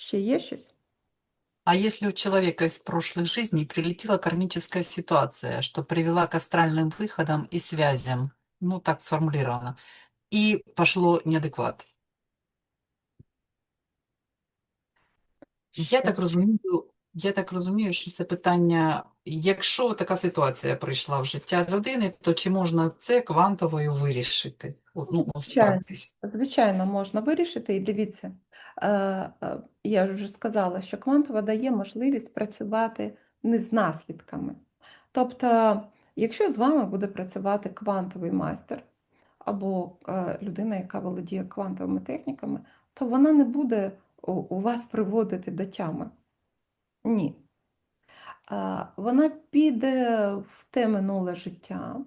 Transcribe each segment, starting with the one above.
Ще є щось? А если у человека из прошлых жизней прилетела кармическая ситуация, что привела к астральным выходам и связям, ну так сформулировано, и пошло неадекват? Я так Ще. розумію, я так розумію, що це питання, якщо така ситуація прийшла в життя людини, то чи можна це квантовою вирішити? Ну, Звичайно. Звичайно, можна вирішити. І дивіться, е, е, я ж вже сказала, що квантова дає можливість працювати не з наслідками. Тобто, якщо з вами буде працювати квантовий майстер або е, людина, яка володіє квантовими техніками, то вона не буде у, у вас приводити до тями. Ні. Вона піде в те минуле життя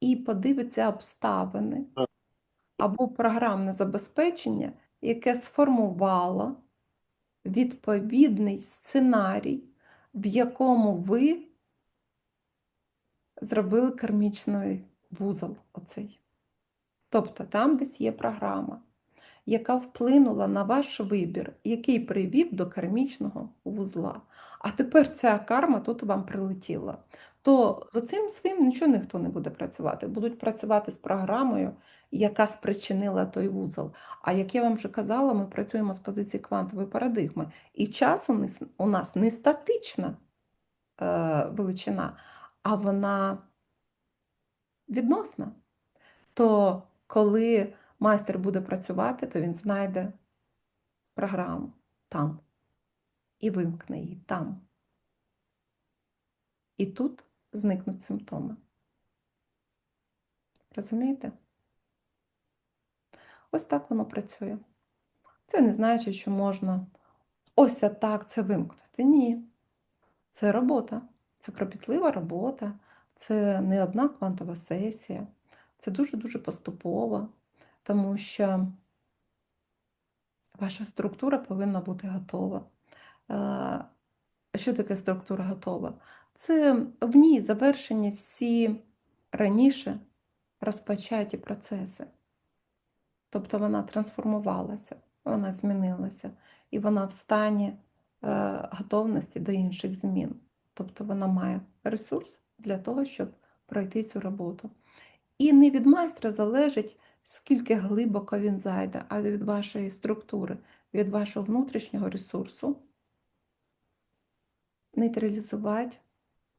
і подивиться обставини або програмне забезпечення, яке сформувало відповідний сценарій, в якому ви зробили кармічний вузол оцей. Тобто там десь є програма, яка вплинула на ваш вибір, який привів до кармічного вузла. А тепер ця карма тут вам прилетіла. То з цим своїм нічого ніхто не буде працювати. Будуть працювати з програмою, яка спричинила той вузол. А як я вам вже казала, ми працюємо з позиції квантової парадигми. І час у нас, не статична е, величина, а вона відносна. То коли майстер буде працювати, то він знайде програму там і вимкне її там. І тут зникнуть симптоми. Розумієте? Ось так воно працює. Це не значить, що можна ось так це вимкнути. Ні. Це робота, це кропітлива робота, це не одна квантова сесія, це дуже-дуже поступово, тому що ваша структура повинна бути готова. Е, Що таке структура готова? Це в ній завершені всі раніше розпочаті процеси. Тобто вона трансформувалася, вона змінилася, і вона в стані е, готовності до інших змін. Тобто вона має ресурс для того, щоб пройти цю роботу. І не від майстра залежить, скільки глибоко він зайде, а від вашої структури, від вашого внутрішнього ресурсу нейтралізувати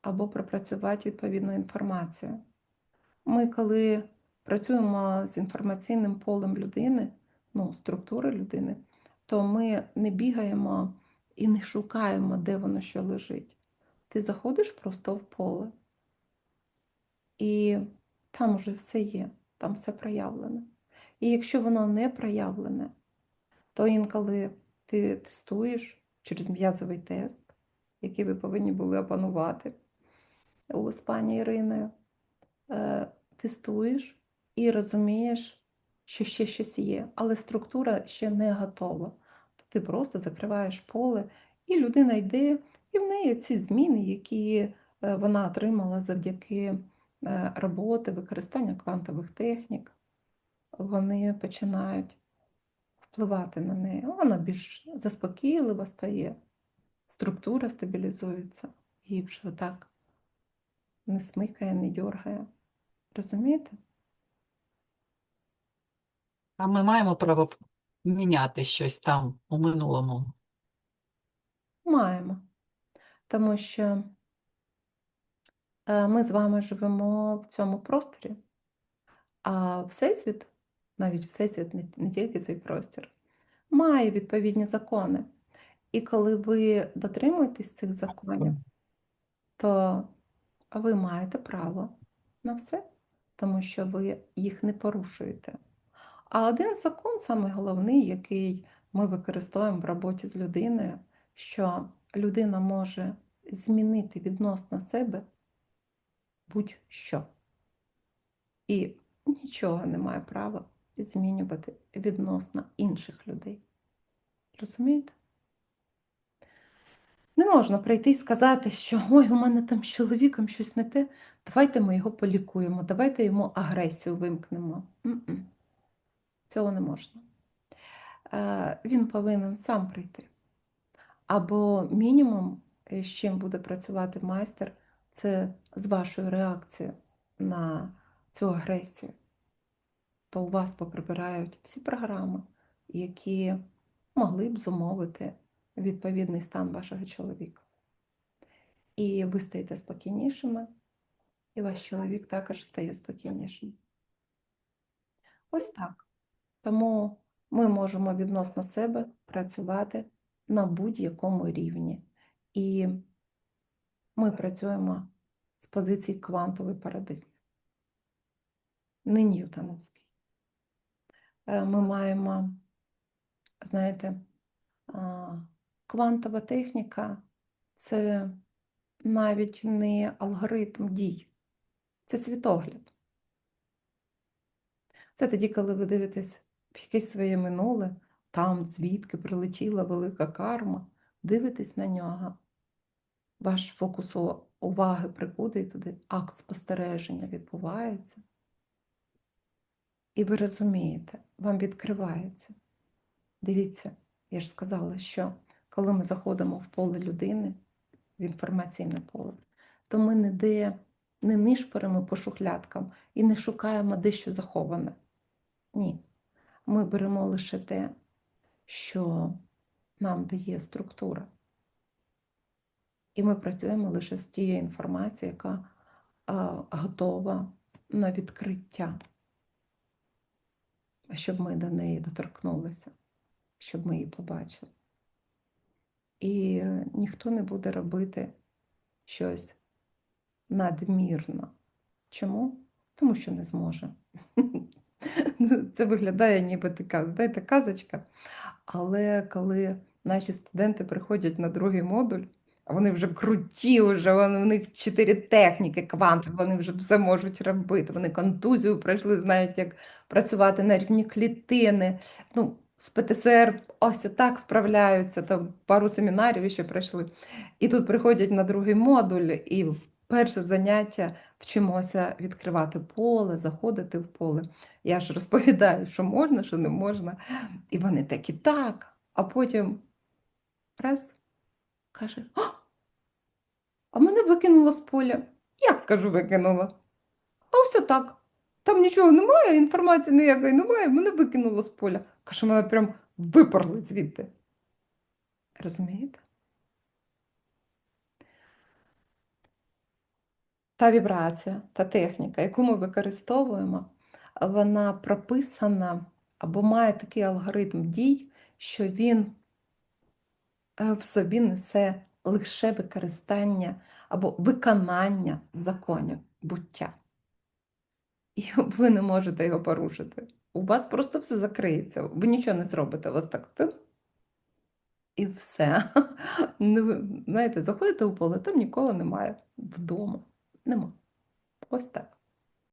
або пропрацювати відповідну інформацію. Ми, коли працюємо з інформаційним полем людини, ну, структури людини, то ми не бігаємо і не шукаємо, де воно що лежить. Ти заходиш просто в поле, і там вже все є, там все проявлене. І якщо воно не проявлене, то інколи ти тестуєш через м'язовий тест, який ви повинні були опанувати з пані Іриною, е, тестуєш і розумієш, що ще щось є, але структура ще не готова. Ти просто закриваєш поле, і людина йде, і в неї ці зміни, які е, вона отримала завдяки роботи, використання квантових технік, вони починають впливати на неї. Вона більш заспокійлива стає, структура стабілізується, її вже так не смикає, не дьоргає. Розумієте? А ми маємо право міняти щось там у минулому. Маємо. Тому що е, ми з вами живемо в цьому просторі, а Всесвіт, навіть Всесвіт, не, не тільки цей простір, має відповідні закони. І коли ви дотримуєтесь цих законів, то ви маєте право на все, тому що ви їх не порушуєте. А один закон, самий головний, який ми використовуємо в роботі з людиною, що людина може змінити відносно себе будь-що. І нічого не має права змінювати відносно інших людей. Розумієте? Не можна прийти і сказати, що ой, у мене там з чоловіком щось не те, давайте ми його полікуємо, давайте йому агресію вимкнемо. М-м. Цього не можна. е, він повинен сам прийти. Або мінімум, е, з чим буде працювати майстер, це з вашою реакцією на цю агресію. То у вас поприбирають всі програми, які могли б зумовити відповідний стан вашого чоловіка. І ви стаєте спокійнішими, і ваш чоловік також стає спокійнішим. Ось так. Тому ми можемо відносно себе працювати на будь-якому рівні. І ми працюємо з позиції квантової парадигми, не ньютоновській. Е, Ми маємо, знаєте, квантова техніка це навіть не алгоритм дій, це світогляд. Це тоді, коли ви дивитесь в якесь своє минуле, там звідки прилетіла велика карма, дивитесь на нього, ваш фокус уваги прикутий туди, акт спостереження відбувається. І ви розумієте, вам відкривається. Дивіться, я ж сказала, що коли ми заходимо в поле людини, в інформаційне поле, то ми не де не нишпоримо по шухлядкам і не шукаємо дещо заховане. Ні. Ми беремо лише те, що нам дає структура. І ми працюємо лише з тією інформацією, яка а, готова на відкриття, щоб ми до неї доторкнулися, щоб ми її побачили. І ніхто не буде робити щось надмірно. Чому? Тому що не зможе. Це виглядає ніби така, знаєте, казочка. Але коли наші студенти приходять на другий модуль, вони вже круті, вже вони, в них чотири техніки квантові, вони вже все можуть робити. Вони контузію пройшли, знають, як працювати на рівні клітини. Ну, з ПТСР ось так справляються, там пару семінарів ще пройшли. І тут приходять на другий модуль, і перше заняття вчимося відкривати поле, заходити в поле. Я ж розповідаю, що можна, що не можна. І вони такі так. А потім раз каже: «А! а мене викинуло з поля. Як кажу, викинуло? А ось так. Там нічого немає, інформації ніякої немає, мене викинуло з поля. Каже, мене прям випарли звідти. Розумієте? Та вібрація, та техніка, яку ми використовуємо, вона прописана або має такий алгоритм дій, що він в собі несе лише використання або виконання законів буття. І ви не можете його порушити. У вас просто все закриється, ви нічого не зробите, у вас так тин, і все. Ну, знаєте, заходите у поле, там ніколи немає вдома. Нема. Ось так.